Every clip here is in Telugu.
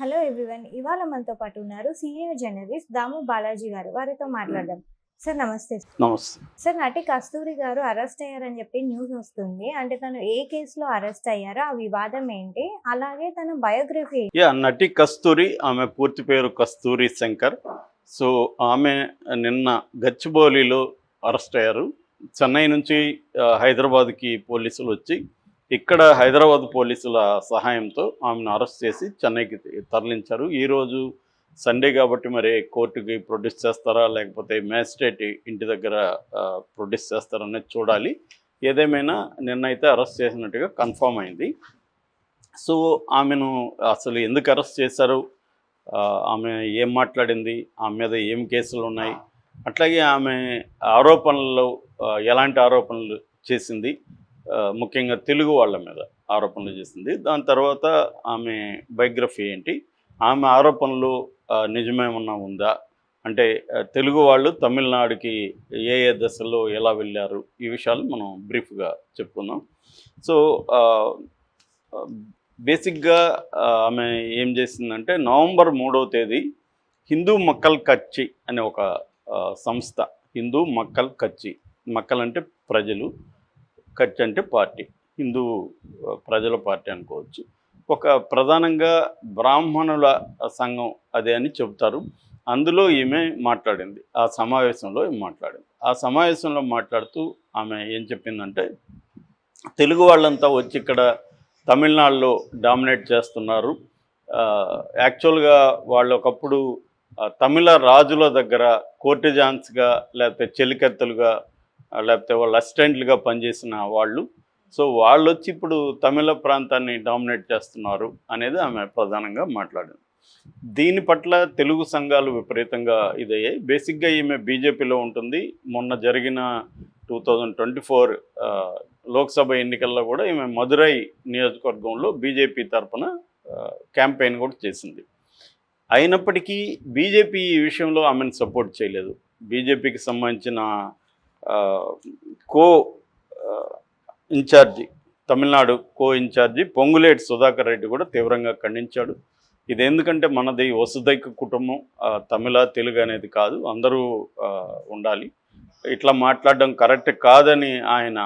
హలో ఎవ్రీవన్ ఇవాళ మనతో పాటు ఉన్నారు సీనియర్ జర్నలిస్ట్ దాము బాలాజీ గారు. వారితో మాట్లాడదాం. సార్ నమస్తే. నమస్తే. సార్ నటి కస్తూరి గారు అరెస్ట్ అయ్యారని చెప్పి న్యూస్ వస్తుంది. అంటే తను ఏ కేసులో అరెస్ట్ అయ్యారో ఆ వివాదం ఏంటి? అలాగే తన బయోగ్రఫీ యా నటి కస్తూరి ఆమె పూర్తి పేరు కస్తూరి శంకర్. సో ఆమె నిన్న గచ్చిబౌలిలో అరెస్ట్ అయ్యారు. చెన్నై నుంచి హైదరాబాద్కి పోలీసులు వచ్చి ఇక్కడ హైదరాబాద్ పోలీసుల సహాయంతో ఆమెను అరెస్ట్ చేసి చెన్నైకి తరలించారు. ఈరోజు సండే కాబట్టి మరి కోర్టుకి ప్రొడ్యూస్ చేస్తారా లేకపోతే మ్యాజిస్ట్రేట్ ఇంటి దగ్గర ప్రొడ్యూస్ చేస్తారా అనేది చూడాలి. ఏదేమైనా నిన్నైతే అరెస్ట్ చేసినట్టుగా కన్ఫర్మ్ అయింది. సో ఆమెను అసలు ఎందుకు అరెస్ట్ చేశారు? ఆమె ఏం మాట్లాడింది? ఆమె మీద ఏం కేసులు ఉన్నాయి? అట్లాగే ఆమె ఆరోపణలు ఎలాంటి ఆరోపణలు చేసింది? ముఖ్యంగా తెలుగు వాళ్ళ మీద ఆరోపణలు చేసింది. దాని తర్వాత ఆమె బయోగ్రఫీ ఏంటి? ఆమె ఆరోపణలు నిజమేమన్నా ఉందా? అంటే తెలుగు వాళ్ళు తమిళనాడుకి ఏ ఏ దశలో ఎలా వెళ్ళారు? ఈ విషయాలు మనం బ్రీఫ్గా చెప్పుకుందాం. సో బేసిక్గా ఆమె ఏం చేసిందంటే నవంబర్ మూడవ తేదీ హిందూ మక్కల్ కచ్చి అనే ఒక సంస్థ. హిందూ మక్కల్ కచ్చి. మక్కల్ అంటే ప్రజలు. కచ్చి అంటే పార్టీ హిందూ ప్రజల పార్టీ అనుకోవచ్చు. ఒక ప్రధానంగా బ్రాహ్మణుల సంఘం అదే అని చెబుతారు. అందులో ఈమె మాట్లాడింది. ఆ సమావేశంలో ఈమె మాట్లాడింది. ఆ సమావేశంలో మాట్లాడుతూ ఆమె ఏం చెప్పిందంటే తెలుగు వాళ్ళంతా వచ్చి ఇక్కడ తమిళనాడులో డామినేట్ చేస్తున్నారు. యాక్చువల్గా వాళ్ళు ఒకప్పుడు తమిళ రాజుల దగ్గర కోర్టిజాన్స్గా లేకపోతే చెలికత్తెలుగా లేకపోతే వాళ్ళు అసిస్టెంట్లుగా పనిచేసిన వాళ్ళు. సో వాళ్ళు వచ్చి ఇప్పుడు తమిళ ప్రాంతాన్ని డామినేట్ చేస్తున్నారు అనేది ఆమె ప్రధానంగా మాట్లాడింది. దీని పట్ల తెలుగు సంఘాలు విపరీతంగా ఇదయ్యాయి. బేసిక్గా ఈమె బీజేపీలో ఉంటుంది. మొన్న జరిగిన two thousand twenty four Lok Sabha ఎన్నికల్లో కూడా ఈమె మదురై నియోజకవర్గంలో బీజేపీ తరపున క్యాంపెయిన్ కూడా చేసింది. అయినప్పటికీ బీజేపీ ఈ విషయంలో ఆమెను సపోర్ట్ చేయలేదు. బీజేపీకి సంబంధించిన co incharge Tamil Nadu co incharge Ponguleti Sudhakar Reddy కూడా తీవ్రంగా ఖండించాడు. ఇది ఎందుకంటే మనది వసుదైక కుటుంబం తమిళ తెలుగు అనేది కాదు అందరూ ఉండాలి. ఇట్లా మాట్లాడడం కరెక్ట్ కాదని ఆయన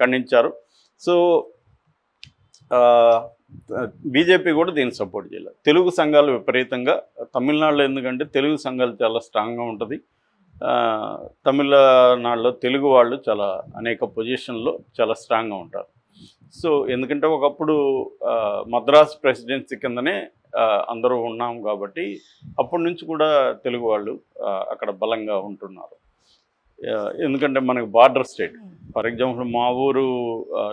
ఖండించారు. సో బీజేపీ కూడా దీన్ని సపోర్ట్ చేయాలి తెలుగు సంఘాలు విపరీతంగా తమిళనాడులో ఎందుకంటే తెలుగు సంఘాలు చాలా స్ట్రాంగ్గా ఉంటుంది. తమిళనాడులో తెలుగు వాళ్ళు చాలా అనేక పొజిషన్లో చాలా స్ట్రాంగ్గా ఉంటారు. సో ఎందుకంటే ఒకప్పుడు మద్రాస్ ప్రెసిడెన్సీ కిందనే అందరూ ఉన్నాం కాబట్టి అప్పటి నుంచి కూడా తెలుగు వాళ్ళు అక్కడ బలంగా ఉంటున్నారు. ఎందుకంటే మనకు బార్డర్ స్టేట్. ఫర్ ఎగ్జాంపుల్ మా ఊరు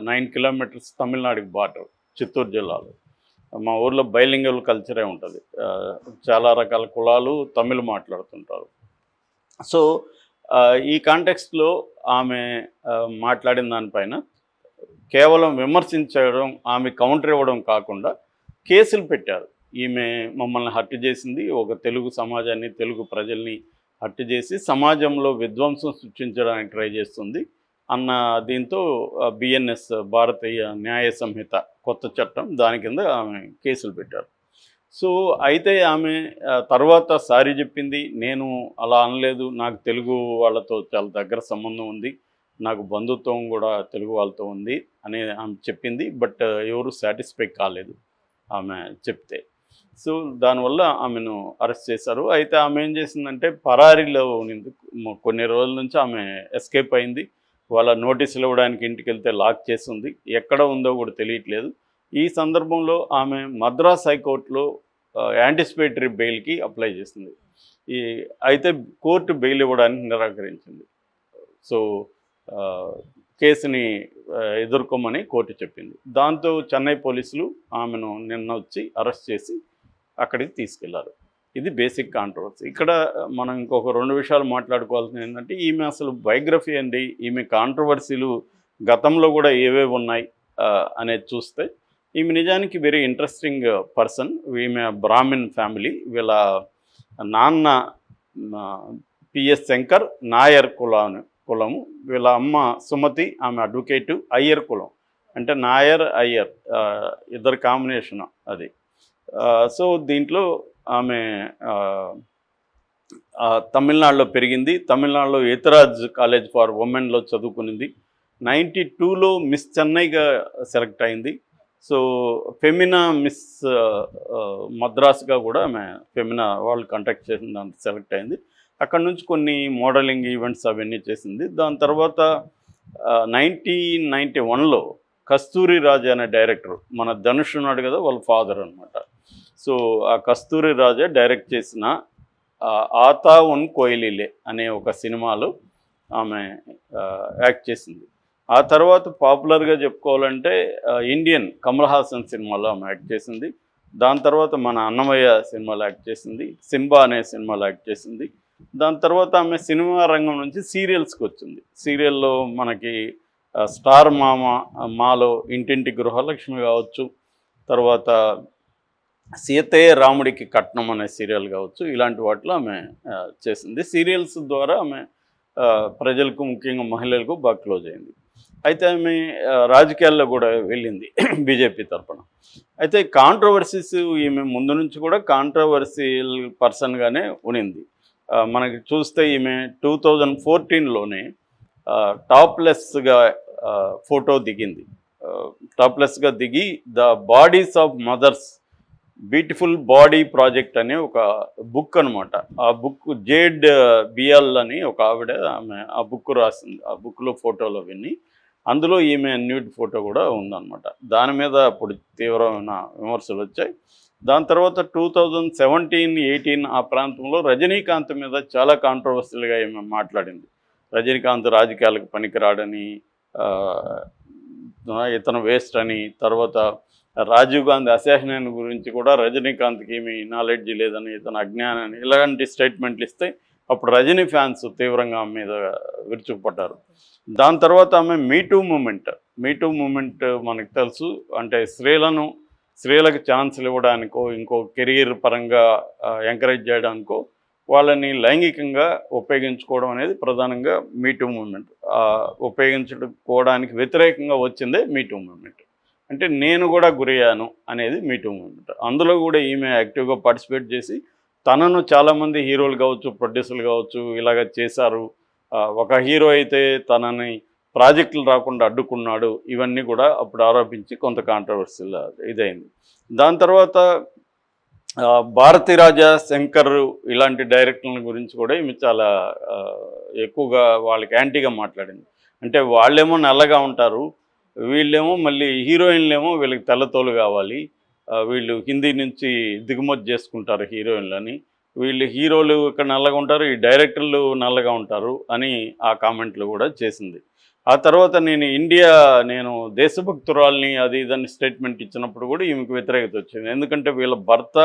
నైన్ కిలోమీటర్స్ తమిళనాడుకి బార్డర్ చిత్తూరు జిల్లాలో. మా ఊర్లో బైలింగల్ కల్చరే ఉంటుంది. చాలా రకాల కులాలు తమిళ్ మాట్లాడుతుంటారు. సో ఈ కాంటెక్స్ట్లో ఆమె మాట్లాడిన దానిపైన కేవలం విమర్శించడం ఆమె కౌంటర్ ఇవ్వడం కాకుండా కేసులు పెట్టారు. ఈమె మమ్మల్ని హత్య చేసింది ఒక తెలుగు సమాజాన్ని తెలుగు ప్రజల్ని హత్య చేసి సమాజంలో విధ్వంసం సృష్టించడానికి ట్రై చేస్తుంది అన్న దీంతో బిఎన్ఎస్ భారతీయ న్యాయ సంహిత కొత్త చట్టం దాని కింద ఆమె కేసులు పెట్టారు. సో అయితే ఆమె తర్వాత సారీ చెప్పింది నేను అలా అనలేదు నాకు తెలుగు వాళ్ళతో చాలా దగ్గర సంబంధం ఉంది నాకు బంధుత్వం కూడా తెలుగు వాళ్ళతో ఉంది అని ఆమె చెప్పింది బట్ ఎవరు సాటిస్ఫై కాలేదు ఆమె చెప్తే. సో దానివల్ల ఆమెను అరెస్ట్ చేశారు. అయితే ఆమె ఏం చేసిందంటే పరారీలో కొన్ని రోజుల నుంచి ఆమె ఎస్కేప్ అయింది. వాళ్ళ నోటీసులు ఇవ్వడానికి ఇంటికి వెళ్తే లాక్ చేసింది ఎక్కడ ఉందో కూడా తెలియట్లేదు. ఈ సందర్భంలో ఆమె మద్రాస్ హైకోర్టులో యాంటిసిపేటరీ బెయిల్కి అప్లై చేసింది. ఈ అయితే కోర్టు బెయిల్ ఇవ్వడానికి నిరాకరించింది. సో కేసుని ఎదుర్కోమని కోర్టు చెప్పింది. దాంతో చెన్నై పోలీసులు ఆమెను నిన్న వచ్చి అరెస్ట్ చేసి అక్కడికి తీసుకెళ్ళారు. ఇది బేసిక్ కాంట్రవర్సీ ఇక్కడ మనం ఇంకొక రెండు విషయాలు మాట్లాడుకోవాల్సింది ఏంటంటే ఈమె అసలు బయోగ్రఫీ అండి. ఈమె కాంట్రవర్సీలు గతంలో కూడా ఏవేవి ఉన్నాయి అనేది చూస్తే ఈమె నిజానికి వెరీ ఇంట్రెస్టింగ్ పర్సన్ ఈమె బ్రాహ్మిన్ ఫ్యామిలీ వీళ్ళ నాన్న పిఎస్ శంకర్ నాయర్ కులాను కులము. వీళ్ళ అమ్మ సుమతి ఆమె అడ్వకేటు అయ్యర్ కులం. అంటే నాయర్ అయ్యర్ ఇద్దరు కాంబినేషన్ అది. సో దీంట్లో ఆమె తమిళనాడులో పెరిగింది. తమిళనాడులో ఏతరాజ్ కాలేజ్ ఫర్ ఉమెన్లో చదువుకునింది. నైంటీ టూలో మిస్ చెన్నైగా సెలెక్ట్ అయింది. సో ఫెమినా మిస్ మద్రాస్గా కూడా ఆమె ఫెమినా వాళ్ళు కంటాక్ట్ చేసిన దాంట్లో సెలెక్ట్ అయింది. అక్కడ నుంచి కొన్ని మోడలింగ్ ఈవెంట్స్ అవన్నీ చేసింది. దాని తర్వాత నైన్టీన్ నైంటీ వన్లో కస్తూరి రాజా అనే డైరెక్టర్ మన ధనుష్ ఉన్నాడు కదా వాళ్ళ ఫాదర్ అనమాట సో ఆ కస్తూరి రాజా డైరెక్ట్ చేసిన ఆతా ఉన్ కోయిలీలే అనే ఒక సినిమాలో ఆమె యాక్ట్ చేసింది. ఆ తర్వాత పాపులర్గా చెప్పుకోవాలంటే ఇండియన్ కమల్ హాసన్ సినిమాలో ఆమె యాక్ట్ చేసింది. దాని తర్వాత మన అన్నమయ్య సినిమాలో యాక్ట్ చేసింది. సింబా అనే సినిమాలో యాక్ట్ చేసింది. దాని తర్వాత ఆమె సినిమా రంగం నుంచి సీరియల్స్కి వచ్చింది. సీరియల్లో మనకి స్టార్ మామ మాలో ఇంటింటి గృహలక్ష్మి కావచ్చు. తర్వాత సీతయ్య రాముడికి కట్నం అనే సీరియల్ కావచ్చు. ఇలాంటి వాటిలో ఆమె చేసింది. సీరియల్స్ ద్వారా ఆమె ప్రజలకు ముఖ్యంగా మహిళలకు బాగా క్లోజ్ అయింది. అయితే ఆమె రాజకీయాల్లో కూడా వెళ్ళింది బీజేపీ తరఫున అయితే కాంట్రవర్సీస్ ఈమె ముందు నుంచి కూడా కాంట్రవర్సీల్ పర్సన్గానే ఉనింది. మనకి చూస్తే ఈమె టూ థౌజండ్ ఫోర్టీన్లోనే టాప్లెస్గా ఫోటో దిగింది. టాప్లెస్గా దిగి the bodies of mothers beautiful body project అనే ఒక బుక్ అనమాట ఆ బుక్ జేడ్ బియల్ అని ఒక ఆవిడ ఆమె ఆ బుక్ రాసింది. ఆ బుక్లో ఫోటోలో విని అందులో ఈమె న్యూడ్ ఫోటో కూడా ఉందన్నమాట. దాని మీద అప్పుడు తీవ్రమైన విమర్శలు వచ్చాయి. దాని తర్వాత టూ థౌజండ్ సెవెంటీన్ ఎయిటీన్ ఆ ప్రాంతంలో రజనీకాంత్ మీద చాలా కాంట్రవర్సీలుగా ఈమె మాట్లాడింది. రజనీకాంత్ రాజకీయాలకు పనికిరాడని ఇతను వేస్ట్ అని తర్వాత రాజీవ్ గాంధీ అసాసినేషన్ గురించి కూడా రజనీకాంత్కి ఏమి నాలెడ్జ్ లేదని ఇతను అజ్ఞానాన్ని ఇలాంటి స్టేట్మెంట్లు ఇస్తే అప్పుడు రజనీ ఫ్యాన్స్ తీవ్రంగా ఆమె మీద విరుచుకుపడ్డారు. దాని తర్వాత ఆమె మీటూ మూమెంట్ మీటూ మూమెంట్ మనకు తెలుసు. అంటే స్త్రీలను స్త్రీలకు ఛాన్సులు ఇవ్వడానికో ఇంకో కెరీర్ పరంగా ఎంకరేజ్ చేయడానికో వాళ్ళని లైంగికంగా ఉపయోగించుకోవడం అనేది ప్రధానంగా మీటూ మూమెంట్ ఉపయోగించుకోవడానికి వ్యతిరేకంగా వచ్చిందే మీటూ మూమెంట్ అంటే నేను కూడా గురయ్యాను అనేది మీటూ మూమెంట్ అందులో కూడా ఈమె యాక్టివ్గా పార్టిసిపేట్ చేసి తనను చాలామంది హీరోలు కావచ్చు ప్రొడ్యూసర్లు కావచ్చు ఇలాగ చేశారు. ఒక హీరో అయితే తనని ప్రాజెక్టులు రాకుండా అడ్డుకున్నాడు. ఇవన్నీ కూడా అప్పుడు ఆరోపించి కొంత కాంట్రవర్సీల ఇదైంది. దాని తర్వాత ఆ, భారతీ రాజా శంకర్ ఇలాంటి డైరెక్టర్ల గురించి కూడా ఈమె చాలా ఎక్కువగా వాళ్ళకి యాంటీగా మాట్లాడింది. అంటే వాళ్ళేమో నల్లగా ఉంటారు వీళ్ళేమో మళ్ళీ హీరోయిన్లేమో వీళ్ళకి తెల్లతోలు కావాలి వీళ్ళు హిందీ నుంచి దిగుమతి చేసుకుంటారు హీరోయిన్లని. వీళ్ళు హీరోలు ఇక్కడ నల్లగా ఉంటారు ఈ డైరెక్టర్లు నల్లగా ఉంటారు అని ఆ కామెంట్లు కూడా చేసింది. ఆ తర్వాత నేను ఇండియా నేను దేశభక్తురాల్ని అది ఇదని స్టేట్మెంట్ ఇచ్చినప్పుడు కూడా ఈమెకు వ్యతిరేకత వచ్చింది. ఎందుకంటే వీళ్ళ భర్త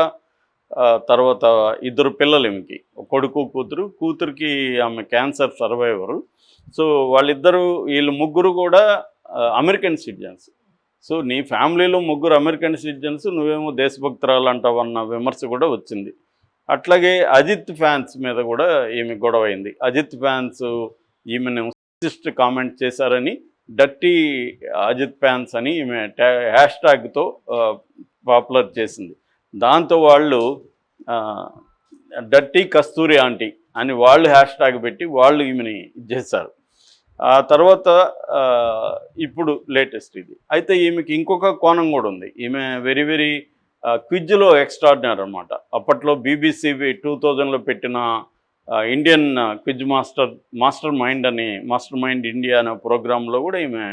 తర్వాత ఇద్దరు పిల్లలు ఈమెకి. కొడుకు కూతురు. కూతురికి ఆమె క్యాన్సర్ సర్వైవరు. సో వాళ్ళిద్దరూ వీళ్ళు ముగ్గురు కూడా అమెరికన్ సిటిజన్స్. సో నీ ఫ్యామిలీలో ముగ్గురు అమెరికన్ సిటిజన్స్ నువ్వేమో దేశభక్తురాలు అంటావు అన్న విమర్శ కూడా వచ్చింది. అట్లాగే అజిత్ ఫ్యాన్స్ మీద కూడా ఈమె గొడవ అయింది. అజిత్ ఫ్యాన్స్ ఈమెను సిస్ట్ కామెంట్ చేశారని డర్టీ అజిత్ ఫ్యాన్స్ అని ఈమె హ్యాష్ ట్యాగ్తో పాపులర్ చేసింది. దాంతో వాళ్ళు డర్టీ కస్తూరి ఆంటీ అని వాళ్ళు హ్యాష్ ట్యాగ్ పెట్టి వాళ్ళు ఈమెని ఇది చేశారు. ఆ తర్వాత ఇప్పుడు లేటెస్ట్ ఇది. అయితే ఈమెకి ఇంకొక కోణం కూడా ఉంది. ఈమె వెరీ వెరీ క్విజ్లో ఎక్స్ట్రాడినర్ అనమాట అప్పట్లో బీబీసీ టూ థౌజండ్లో పెట్టిన Indian quiz master mastermind అని మాస్టర్ మైండ్ ఇండియా అనే ప్రోగ్రాంలో కూడా ఈమె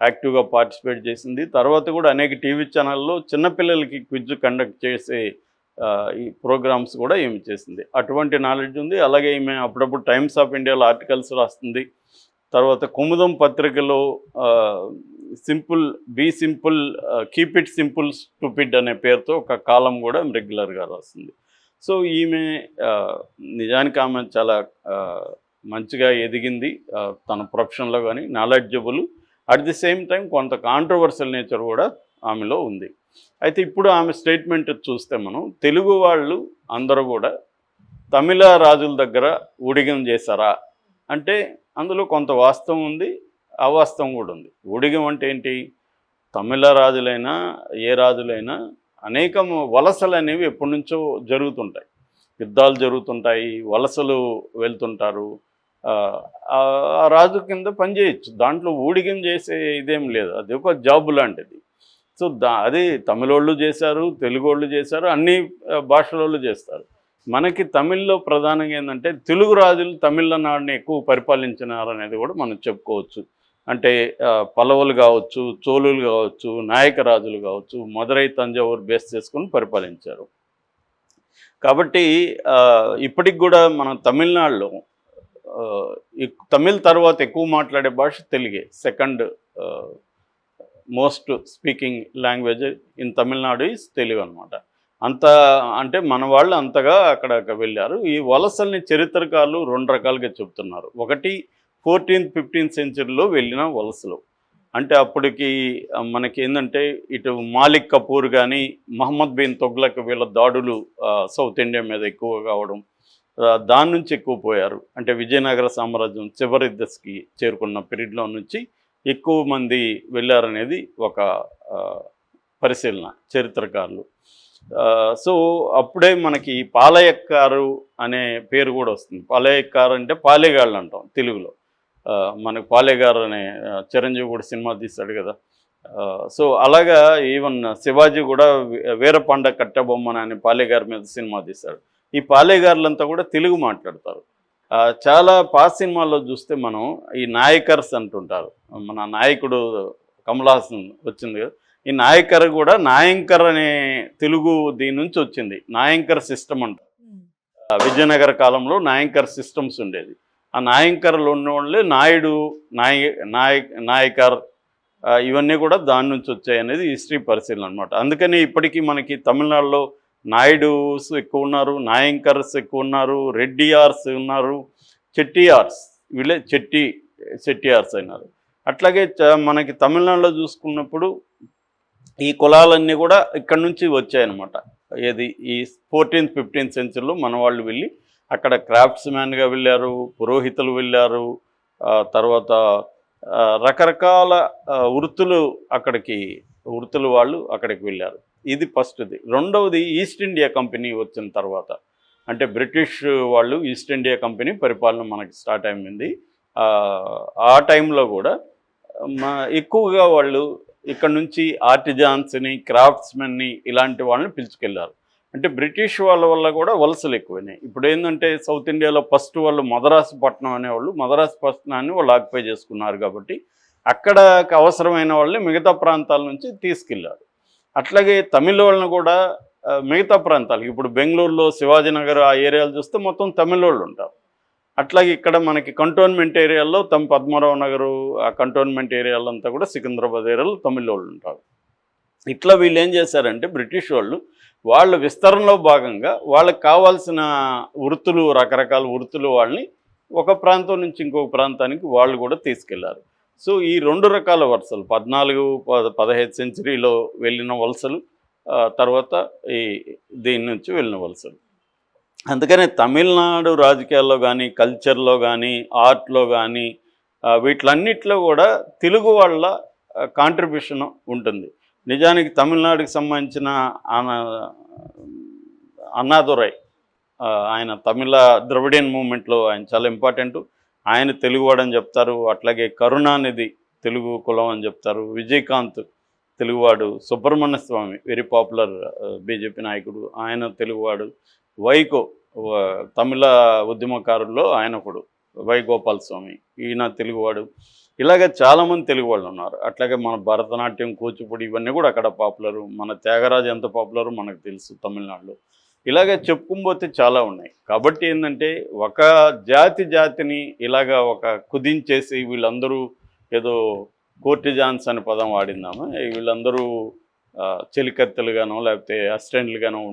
యాక్టివ్గా పార్టిసిపేట్ చేసింది. తర్వాత కూడా అనేక టీవీ ఛానల్లో చిన్నపిల్లలకి క్విజ్ కండక్ట్ చేసే ఈ ప్రోగ్రామ్స్ కూడా ఈమె చేసింది. అటువంటి నాలెడ్జ్ ఉంది. అలాగే ఈమె అప్పుడప్పుడు టైమ్స్ ఆఫ్ ఇండియాలో ఆర్టికల్స్ రాస్తుంది. తర్వాత కుముదం పత్రికలో simple be simple keep it simple stupid అనే పేరుతో ఒక కాలం కూడా రెగ్యులర్గా రాస్తుంది సో ఈమె నిజానికి ఆమె చాలా మంచిగా ఎదిగింది. తన ప్రొఫెషన్లో కానీ knowledgeable. At the same time కొంత కాంట్రవర్షియల్ నేచర్ కూడా ఆమెలో ఉంది. అయితే ఇప్పుడు ఆమె స్టేట్మెంట్ చూస్తే మనం తెలుగు వాళ్ళు అందరూ కూడా తమిళ రాజుల దగ్గర ఊడిగం చేశారా? అంటే అందులో కొంత వాస్తవం ఉంది అవాస్తవం కూడా ఉంది. ఊడిగం అంటే ఏంటి? తమిళ రాజులైనా ఏ రాజులైనా అనేకం వలసలు అనేవి ఎప్పటి నుంచో జరుగుతుంటాయి. యుద్ధాలు జరుగుతుంటాయి వలసలు వెళ్తుంటారు. ఆ, రాజు కింద పనిచేయచ్చు దాంట్లో ఊడిగం చేసే ఇదేం లేదు. అది ఒక జాబ్ లాంటిది. సో దా అది తమిళోళ్ళు చేశారు తెలుగు వాళ్ళు చేశారు అన్ని భాషల వాళ్ళు చేస్తారు. మనకి తమిళ్ళో ప్రధానంగా ఏంటంటే తెలుగు రాజులు తమిళనాడుని ఎక్కువ పరిపాలించినారనేది కూడా మనం చెప్పుకోవచ్చు. అంటే పల్లవులు కావచ్చు చోళులు కావచ్చు నాయక రాజులు కావచ్చు మదురై తంజావూరు బేస్ చేసుకొని పరిపాలించారు. కాబట్టి ఇప్పటికి కూడా మనం తమిళనాడులో తమిళ తమిళ్ తర్వాత ఎక్కువ మాట్లాడే భాష తెలుగే. Second most speaking language in Tamil Nadu is Telugu అనమాట అంత అంటే మన వాళ్ళు అంతగా అక్కడ వెళ్ళారు. ఈ వలసల్ని చరిత్రకారులు రెండు రకాలుగా చెప్తున్నారు. ఒకటి ఫోర్టీన్త్ ఫిఫ్టీన్త్ సెంచరీలో వెళ్ళిన వలసలు. అంటే అప్పటికి మనకి ఏంటంటే ఇటు మాలిక్ కపూర్ కానీ మహమ్మద్ బిన్ తొగ్లక్ వీళ్ళ దాడులు సౌత్ ఇండియా మీద ఎక్కువ కావడం దాని నుంచి ఎక్కువ పోయారు. అంటే విజయనగర సామ్రాజ్యం చివరి దశకి చేరుకున్న పీరియడ్లో నుంచి ఎక్కువ మంది వెళ్ళారనేది ఒక పరిశీలన చరిత్రకారులు. సో అప్పుడే మనకి పాలయక్కారు అనే పేరు కూడా వస్తుంది. పాలయక్కారు అంటే పాలేగాళ్ళు అంటాం తెలుగులో. మనకు పాలేగారు అనే చిరంజీవి కూడా సినిమా తీస్తాడు కదా. సో అలాగా ఈవెన్ శివాజీ కూడా వీరపాండ కట్టబొమ్మన అనే పాలేగారి మీద సినిమా తీస్తాడు. ఈ పాలేగారులంతా కూడా తెలుగు మాట్లాడతారు. చాలా పాత సినిమాల్లో చూస్తే మనం ఈ నాయకర్స్ అంటుంటారు. మన నాయకుడు కమల్ హాసన్ వచ్చింది కదా. ఈ నాయకర్ కూడా నాయంకర్ అనే తెలుగు దీని నుంచి వచ్చింది. నాయంకర్ సిస్టమ్ అంట. ఆ విజయనగర కాలంలో నాయంకర్ సిస్టమ్స్ ఉండేది. ఆ నాయంకర్లు ఉన్న వాళ్ళే నాయుడు నాయ నాయ నాయకర్ ఇవన్నీ కూడా దాని నుంచి వచ్చాయి అనేది హిస్టరీ పరిశీలన అనమాట అందుకని ఇప్పటికీ మనకి తమిళనాడులో నాయుడుస్ ఎక్కువ ఉన్నారు నాయంకర్స్ ఎక్కువ ఉన్నారు రెడ్డియార్స్ ఉన్నారు చెట్టియార్స్ వీళ్ళే చెట్టి చెట్టియార్స్ అయినారు. అట్లాగే చ- మనకి తమిళనాడులో చూసుకున్నప్పుడు ఈ కులాలన్నీ కూడా ఇక్కడ నుంచి వచ్చాయన్నమాట. ఏది? ఈ ఫోర్టీన్త్ ఫిఫ్టీన్త్ సెంచరీలో మన వాళ్ళు వెళ్ళి అక్కడ క్రాఫ్ట్స్ మ్యాన్గా వెళ్ళారు పురోహితులు వెళ్ళారు తర్వాత రకరకాల వృత్తులు అక్కడికి వృత్తులు వాళ్ళు అక్కడికి వెళ్ళారు. ఇది ఫస్ట్ది. రెండవది ఈస్ట్ ఇండియా కంపెనీ వచ్చిన తర్వాత అంటే బ్రిటిష్ వాళ్ళు ఈస్ట్ ఇండియా కంపెనీ పరిపాలన మనకి స్టార్ట్ అయింది. ఆ, ఆ టైంలో కూడా మా ఎక్కువగా వాళ్ళు ఇక్కడ నుంచి ఆర్టిజాన్స్ని క్రాఫ్ట్స్మెన్ని ఇలాంటి వాళ్ళని పిలుచుకెళ్ళారు. అంటే బ్రిటిష్ వాళ్ళ వల్ల కూడా వలసలు ఎక్కువైనాయి. ఇప్పుడు ఏంటంటే సౌత్ ఇండియాలో ఫస్ట్ వాళ్ళు మదరాసు పట్టణం అనేవాళ్ళు మదరాసు పట్టణాన్ని వాళ్ళు ఆక్యుపై చేసుకున్నారు కాబట్టి అక్కడకు అవసరమైన వాళ్ళని మిగతా ప్రాంతాల నుంచి తీసుకెళ్ళారు అట్లాగే తమిళ వాళ్ళని కూడా మిగతా ప్రాంతాలకు ఇప్పుడు బెంగళూరులో శివాజీనగర్ ఆ ఏరియాలు చూస్తే మొత్తం తమిళ వాళ్ళు ఉంటారు. అట్లాగే ఇక్కడ మనకి కంటోన్మెంట్ ఏరియాలో తమ పద్మరావు నగరు ఆ కంటోన్మెంట్ ఏరియాలో అంతా కూడా సికింద్రాబాద్ ఏరియాలో తమిళ వాళ్ళు ఉంటారు. ఇట్లా వీళ్ళు ఏం చేశారంటే బ్రిటిష్ వాళ్ళు వాళ్ళ విస్తరణలో భాగంగా వాళ్ళకి కావాల్సిన వృత్తులు రకరకాల వృత్తులు వాళ్ళని ఒక ప్రాంతం నుంచి ఇంకొక ప్రాంతానికి వాళ్ళు కూడా తీసుకెళ్ళారు. సో ఈ రెండు రకాల వలసలు పద్నాలుగు పద పదహైదు సెంచరీలో వెళ్ళిన వలసలు తర్వాత ఈ దీని నుంచి వెళ్ళిన వలసలు. అందుకనే తమిళనాడు రాజకీయాల్లో కానీ కల్చర్లో కానీ ఆర్ట్లో కానీ వీటిలన్నిట్లో కూడా తెలుగు వాళ్ళ కాంట్రిబ్యూషన్ ఉంటుంది. నిజానికి తమిళనాడుకి సంబంధించిన ఆన అన్నాదురై ఆయన తమిళ ద్రవిడియన్ మూమెంట్లో ఆయన చాలా ఇంపార్టెంట్. ఆయన తెలుగువాడు అని చెప్తారు అట్లాగే కరుణానిధి తెలుగు కులం అని చెప్తారు విజయకాంత్ తెలుగువాడు Subramanya Swamy very popular BJP నాయకుడు ఆయన తెలుగువాడు వైకో తమిళ ఉద్యమకారుల్లో ఆయన ఒకడు వై స్వామి. ఈయన తెలుగువాడు. ఇలాగ చాలామంది తెలుగు వాళ్ళు ఉన్నారు. అట్లాగే మన భరతనాట్యం కూచిపూడి ఇవన్నీ కూడా అక్కడ పాపులరు. మన త్యాగరాజు ఎంత పాపులరు మనకు తెలుసు తమిళనాడులో. ఇలాగ చెప్పుకోబోతే చాలా ఉన్నాయి. కాబట్టి ఏంటంటే ఒక జాతి జాతిని ఇలాగ ఒక కుదించేసి వీళ్ళందరూ ఏదో కోర్టిజాన్స్ అనే పదం వాడిందాము? వీళ్ళందరూ చెలికత్తెలుగానో లేకపోతే అసిస్టెంట్లుగానో